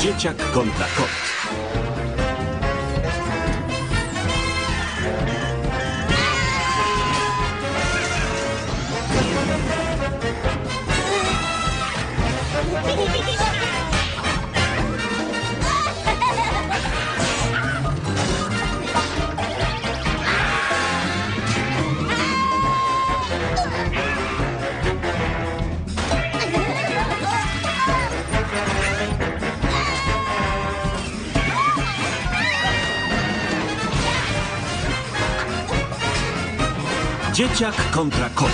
Dzieciak kontra kot. Dzieciak kontra kot.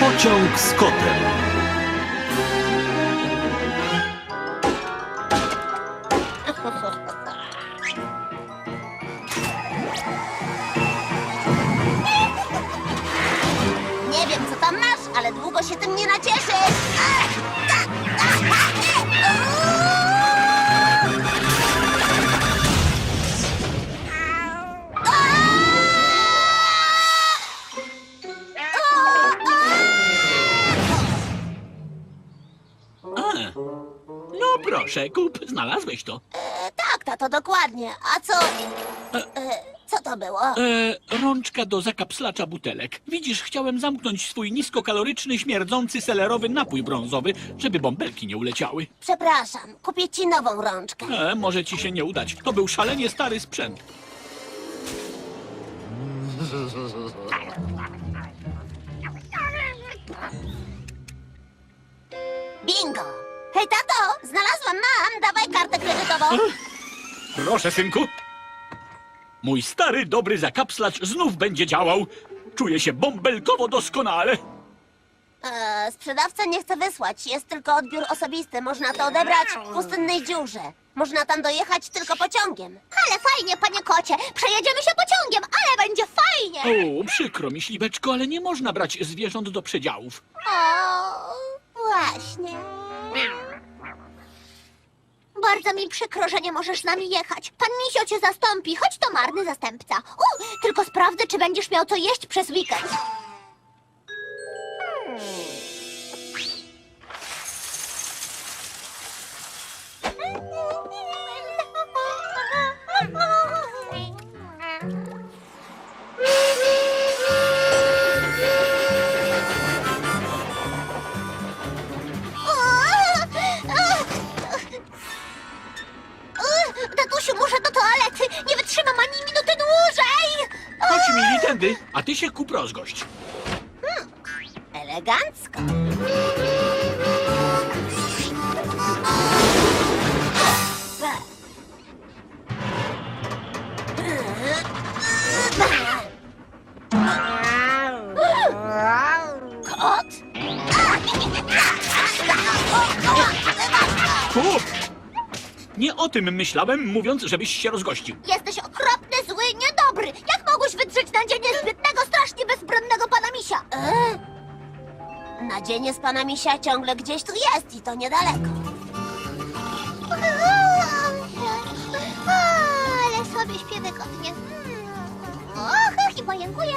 Pociąg z kotem. No proszę, kup, znalazłeś to. E, tak, tato, dokładnie. A co... E, co to było? E, rączka do zakapslacza butelek. Widzisz, chciałem zamknąć swój niskokaloryczny, śmierdzący selerowy napój brązowy, żeby bąbelki nie uleciały. Przepraszam, kupię ci nową rączkę. E, może ci się nie udać. To był szalenie stary sprzęt. Bingo! Hej, tato, znalazłam, mam, dawaj kartę kredytową. Proszę, synku. Mój stary, dobry zakapslacz znów będzie działał. Czuję się bąbelkowo doskonale. E, sprzedawca nie chce wysłać, jest tylko odbiór osobisty. Można to odebrać w pustynnej dziurze. Można tam dojechać tylko pociągiem. Ale fajnie, panie kocie. Przejedziemy się pociągiem, ale będzie fajnie. O, przykro mi, śliweczko, ale nie można brać zwierząt do przedziałów. O, właśnie. Bardzo mi przykro, że nie możesz z nami jechać. Pan Misio cię zastąpi, choć to marny zastępca. U, tylko sprawdzę, czy będziesz miał co jeść przez weekend. Tędy, a ty się kup rozgość. Elegancko. Kot? Kup! Nie o tym myślałem, mówiąc, żebyś się rozgościł. Jesteś E? Nadzienie z pana misia ciągle gdzieś tu jest i to niedaleko. Ale sobie śpię wygodnie. Och, i pojękuję.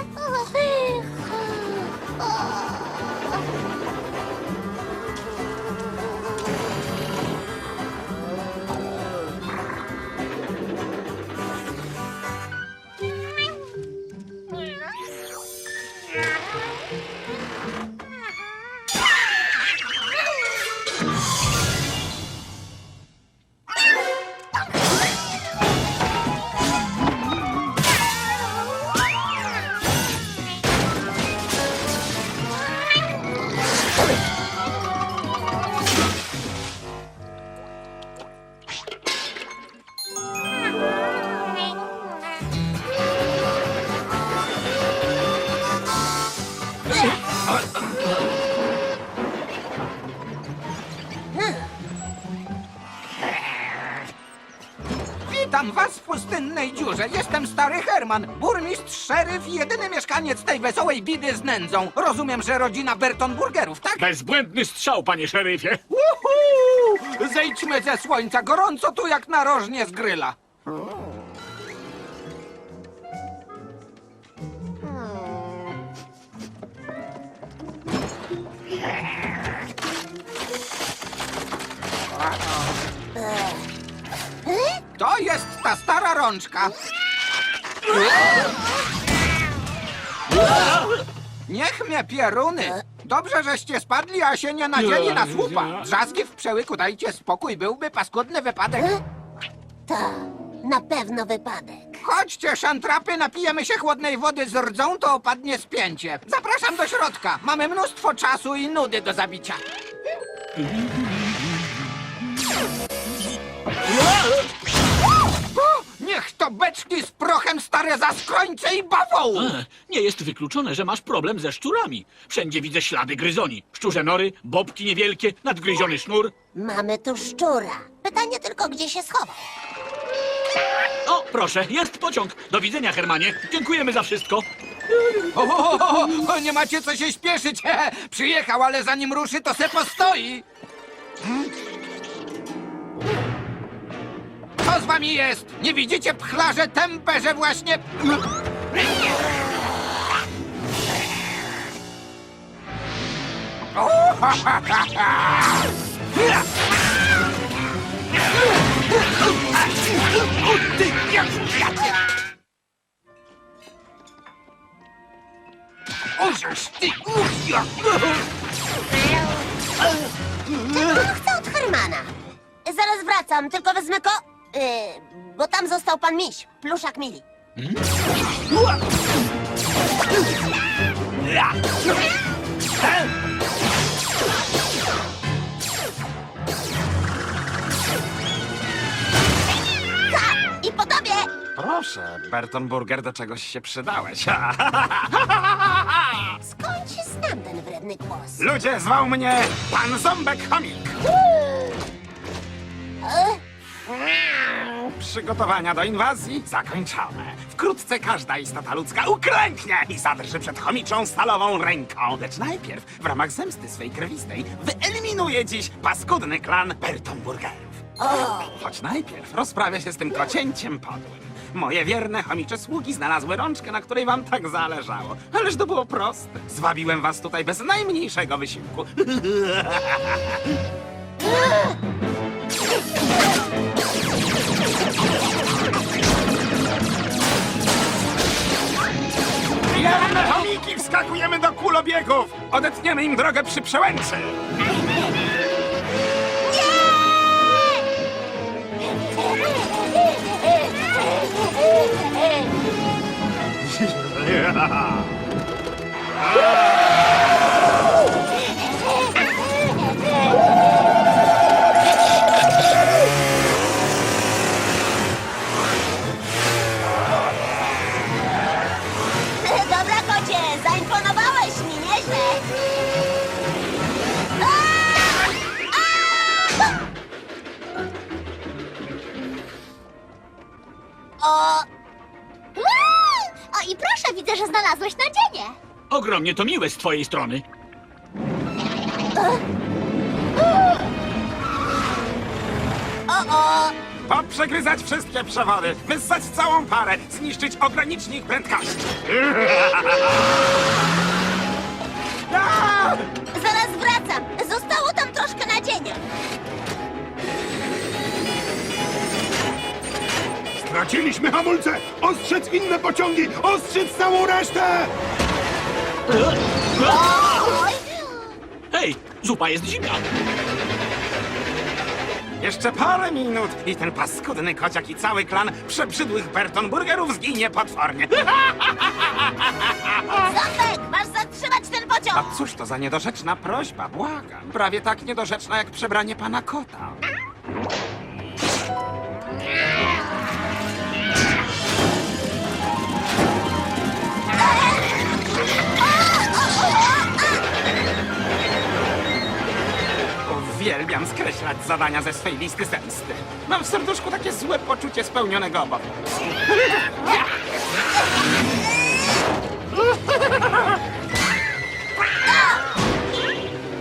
Witam was w pustynnej dziurze. Jestem stary Herman, burmistrz, szeryf i jedyny mieszkaniec tej wesołej bidy z nędzą. Rozumiem, że rodzina Bertonburgerów, tak? Bezbłędny strzał, panie szeryfie. Uhu! Zejdźmy ze słońca, gorąco tu jak narożnie z gryla. Gorączka. Niech mnie pieruny. Dobrze, żeście spadli, a się nie nadzieli na słupa. Drzazgi w przełyku, dajcie spokój, byłby paskudny wypadek. Ta, na pewno wypadek. Chodźcie, szantrapy, napijemy się chłodnej wody z rdzą, to opadnie spięcie. Zapraszam do środka. Mamy mnóstwo czasu i nudy do zabicia. O, niech to beczki z prochem stare zaskrońce i bawoły. E, Nie jest wykluczone, że masz problem ze szczurami. Wszędzie widzę ślady gryzoni. Szczurze nory, bobki niewielkie, nadgryziony sznur. Mamy tu szczura. Pytanie tylko, gdzie się schował. O, proszę, jest pociąg. Do widzenia, Hermanie. Dziękujemy za wszystko. O, o, o, o, nie macie co się śpieszyć. Przyjechał, ale zanim ruszy, to se postoi. Hmm? Z wami jest? Nie widzicie pchlarze tępe, że właśnie... Ożeż ty, uch, ja. Czego chcę od Hermana? Zaraz wracam, tylko wezmę ko... Yy, bo tam został pan miś, pluszak mili. Ha! I po tobie! Proszę, Berton Burger, do czegoś się przydałeś. Skąd się znam ten wredny głos? Ludzie, zwał mnie pan Ząbek Chomik. Przygotowania do inwazji zakończone. Wkrótce każda istota ludzka uklęknie i zadrży przed chomiczą stalową ręką. Lecz najpierw, w ramach zemsty swej krwistej, wyeliminuję dziś paskudny klan Berton Burgerów. Choć najpierw rozprawię się z tym kocięciem podłym. Moje wierne chomicze sługi znalazły rączkę, na której wam tak zależało. Ależ to było proste. Zwabiłem was tutaj bez najmniejszego wysiłku. Chomiki wskakujemy do kulobiegów! Odetniemy im drogę przy przełęczy! Dobra, zaimponowałeś mi, nieźle. O! O, i proszę, widzę, że znalazłeś nadzienie. Ogromnie to miłe z twojej strony. O, o! Poprzegryzać wszystkie przewody, wyssać całą parę, zniszczyć ogranicznik prędkości. Zaraz wracam. Zostało tam troszkę nadzienia. Straciliśmy hamulce! Ostrzec inne pociągi! Ostrzec całą resztę! Oj! Hej, zupa jest zimna. Jeszcze parę minut i ten paskudny kociak i cały klan przebrzydłych Berton Burgerów zginie potwornie. Ząbek, masz zatrzymać ten pociąg. A cóż to za niedorzeczna prośba, błagam. Prawie tak niedorzeczna jak przebranie pana kota. Uwielbiam skreślać zadania ze swej listy zemsty. Mam w serduszku takie złe poczucie spełnionego obowiązku.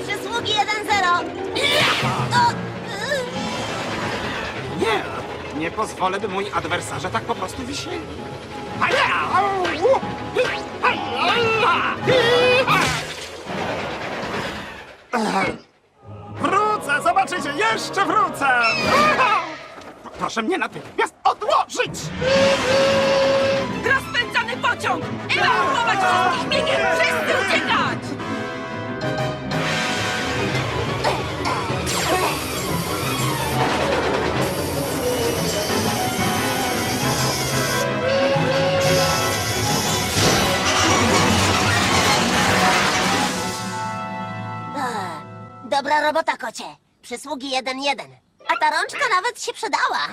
Przysługi 1-0. O, y, Nie, nie pozwolę, by moi adwersarze tak po prostu wisieli. Proszę mnie natychmiast odłożyć! Rozpędzany pociąg! Ewakuować wszystkich biegiem! Wszyscy uciekać! Ech, Dobra robota, kocie. Przysługi jeden jeden. A ta rączka nawet się przydała.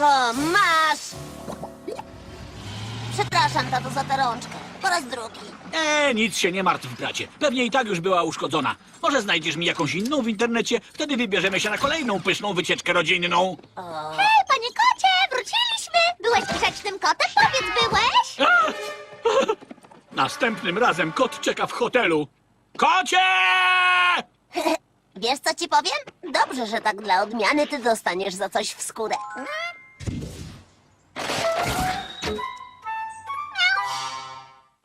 O, masz! Przepraszam, tato, za tę rączkę. Po raz drugi. E, nic się nie martw, bracie. Pewnie i tak już była uszkodzona. Może znajdziesz mi jakąś inną w internecie, wtedy wybierzemy się na kolejną pyszną wycieczkę rodzinną. Hej, panie kocie, wróciliśmy! Byłeś grzecznym kotem? Powiedz, byłeś? Następnym razem kot czeka w hotelu. Kocie! Wiesz, co ci powiem? Dobrze, że tak dla odmiany ty dostaniesz za coś w skórę.